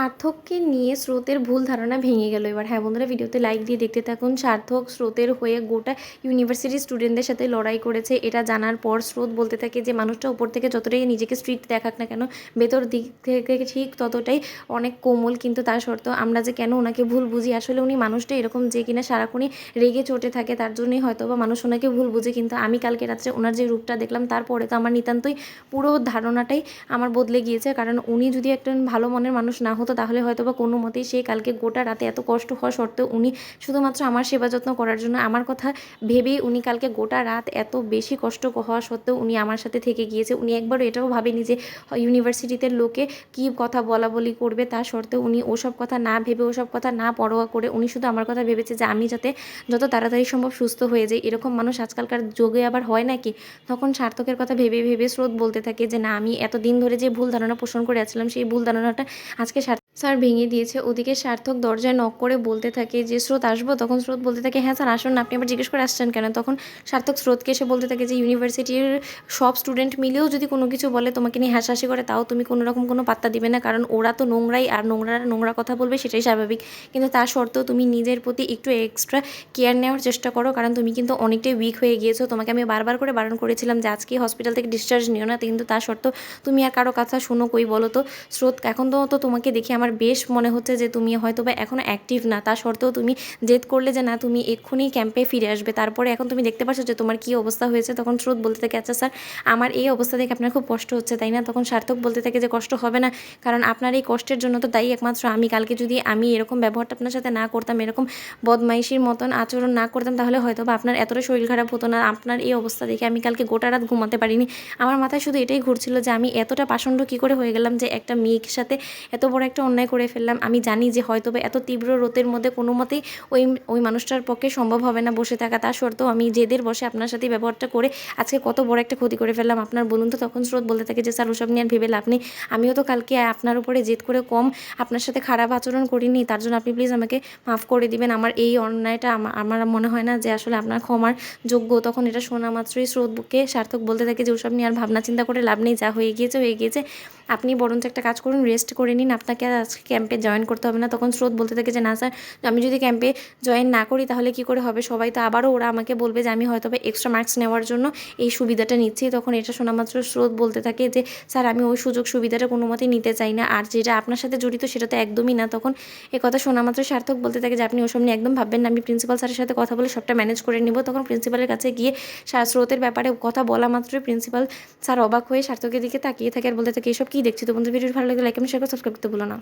সার্থককে নিয়ে স্রোতের ভুল ধারণা ভেঙে গেল এবার। হ্যাঁ বন্ধুরা, ভিডিওতে লাইক দিয়ে দেখতে থাকুন। সার্থক স্রোতের হয়ে গোটা ইউনিভার্সিটির স্টুডেন্টদের সাথে লড়াই করেছে। এটা জানার পর স্রোত বলতে থাকে যে, মানুষটা উপর থেকে যতটাই নিজেকে স্ট্রিক্ট দেখাক না কেন, ভেতর দিক থেকে ঠিক ততটাই অনেক কোমল। কিন্তু তা সত্ত্বেও আমরা যে কেন ওনাকে ভুল বুঝি? আসলে উনি মানুষটা এরকম যে কিনা সারাক্ষণই রেগে চটে থাকে, তার জন্যই হয়তো বা মানুষ ওনাকে ভুল বুঝে। কিন্তু আমি কালকে রাত্রে ওনার যে রূপটা দেখলাম তারপরে তো আমার নিতান্তই পুরো ধারণাটাই আমার বদলে গিয়েছে। কারণ উনি যদি একটা ভালো মনের মানুষ না হতো তাহলে হয়তো বা কোনো মতেই সেই কালকে গোটা রাতে এত কষ্ট হওয়া সত্ত্বেও উনি শুধুমাত্র আমার সেবা যত্ন করার জন্য আমার কথা ভেবেই উনি কালকে গোটা রাত এত বেশি কষ্ট হওয়া সত্ত্বেও উনি আমার সাথে থেকে গিয়েছে। উনি একবারও এটাও ভাবেনি যে ইউনিভার্সিটিতে লোকে কি কথা বলা বলি করবে তা সত্ত্বেও উনি ওসব কথা না ভেবে, ওসব কথা না পরোয়া করে উনি শুধু আমার কথা ভেবেছে যে, আমি যাতে যত তাড়াতাড়ি সম্ভব সুস্থ হয়ে যাই। এরকম মানুষ আজকালকার যোগে আবার হয় নাকি তখন সার্থকের কথা ভেবে ভেবে স্রোত বলতে থাকে যে, না, আমি এত দিন ধরে যে ভুল ধারণা পোষণ করে আছিলাম সেই ভুল ধারণাটা আজকে সার স্যার ভেঙে দিয়েছে। ওদিকে সার্থক দরজায় নক করে বলতে থাকে যে, স্রোত, আসব? তখন স্রোত বলতে থাকে হ্যাঁ স্যার, আসুন। না আপনি আবার জিজ্ঞেস করে আসছেন কেন? তখন সার্থক স্রোতকে এসে বলতে থাকে যে, ইউনিভার্সিটির সব স্টুডেন্ট মিলেও যদি কোনো কিছু বলে, তোমাকে নিয়ে হাসাহাসি করে, তাও তুমি কোনো রকম কোনো পাত্তা দিবে না। কারণ ওরা তো নোংরাই, আর নোংরা নোংরা কথা বলবে, সেটাই স্বাভাবিক। কিন্তু তা সত্ত্বেও তুমি নিজের প্রতি একটু এক্সট্রা কেয়ার নেওয়ার চেষ্টা করো। কারণ তুমি কিন্তু অনেকটাই উইক হয়ে গিয়েছো। তোমাকে আমি বারবার করে বারণ করেছিলাম যে, আজকে হসপিটাল থেকে ডিসচার্জ নিও না। কিন্তু তা সত্ত্বেও তুমি আর কারও কথা শোনো কই বলো তো? স্রোত, এখন তো তোমাকে দেখে আমার বেশ মনে হচ্ছে যে তুমি হয়তো বা এখনও অ্যাক্টিভ না। তা সত্ত্বেও তুমি জেদ করলে যে না, তুমি এক্ষুনি ক্যাম্পে ফিরে আসবে। তারপরে এখন তুমি দেখতে পাচ্ছ যে তোমার কী অবস্থা হয়েছে। তখন স্রোত বলতে থাকে আচ্ছা স্যার আমার এই অবস্থা দেখে আপনার খুব কষ্ট হচ্ছে, তাই না? তখন সার্থক বলতে থাকে যে, কষ্ট হবে না, কারণ আপনার এই কষ্টের জন্য তো তাই একমাত্র আমি। কালকে যদি আমি এরকম ব্যবহারটা আপনার সাথে না করতাম, এরকম বদমাইশির মতন আচরণ না করতাম, তাহলে হয়তো বা আপনার এতটা শরীর খারাপ হতো না। আপনার এই অবস্থা দেখে আমি কালকে গোটা রাত ঘুমাতে পারিনি। আমার মাথায় শুধু এটাই ঘুরছিল যে, আমি এতটা পাষণ্ড কী করে হয়ে গেলাম যে, একটা মেয়ের সাথে এত বড় একটা অন্যায় করে ফেললাম। আমি জানি যে হয়তো এত তীব্র রোদের মধ্যে কোনো মতেই ওই ওই মানুষটার পক্ষে সম্ভব হবে না বসে থাকা। তা সত্ত্বেও আমি জেদের বসে আপনার সাথে ব্যবহারটা করে আজকে কত বড় একটা ক্ষতি করে ফেললাম। আপনার বলুন তো, তখন স্রোত বলতে থাকে যে, স্যার, ওসব নিয়ে আর ভেবে লাভ নেই। আমিও তো কালকে আপনার উপরে জেদ করে কম আপনার সাথে খারাপ আচরণ করিনি। তার জন্য আপনি প্লিজ আমাকে মাফ করে দিবেন। আমার এই অন্যায়টা আমার মনে হয় না যে আসলে আপনার ক্ষমার যোগ্য। তখন এটা শোনা মাত্রই স্রোত বুকে সার্থক বলতে থাকে যে, ওসব নিয়ে আর ভাবনা চিন্তা করে লাভ নেই। যা হয়ে গিয়েছে হয়ে গিয়েছে। আপনি বরঞ্চ একটা কাজ করুন রেস্ট করে নিন। আপনাকে আর আজকে ক্যাম্পে জয়েন করতে হবে না। তখন স্রোত বলতে থাকে যে, না স্যার আমি যদি ক্যাম্পে জয়েন না করি তাহলে কি করে হবে? সবাই তো আবারও ওরা আমাকে বলবে যে, আমি হয়তো এক্সট্রা মার্কস নেওয়ার জন্য এই সুবিধাটা নিচ্ছি। তখন এটা শোনা মাত্র স্রোত বলতে থাকে যে, স্যার, আমি ওই সুযোগ সুবিধাটা কোনো মতেই নিতে চাই না। আর যেটা আপনার সাথে জড়িত সেটা তো একদমই না। তখন এ কথা শোনা মাত্র সার্থক বলতে থাকে যে, আপনি ওসব নিয়ে একদম ভাববেন না। আমি প্রিন্সিপাল স্যারের সাথে কথা বলে সবটা ম্যানেজ করে নিব। তখন প্রিন্সিপালের কাছে গিয়ে স্রোতের ব্যাপারে কথা বলা মাত্রই প্রিন্সিপাল স্যার অবাক হয়ে সার্থকের দিকে তাকিয়ে থাকে আর বলতে থাকে, এসব কী দেখছি। তো বন্ধু ভিডিও ভালো লাগলে লাইক আমি শেয়ার করে সাবস্ক্রাইব করতে ভুলো না।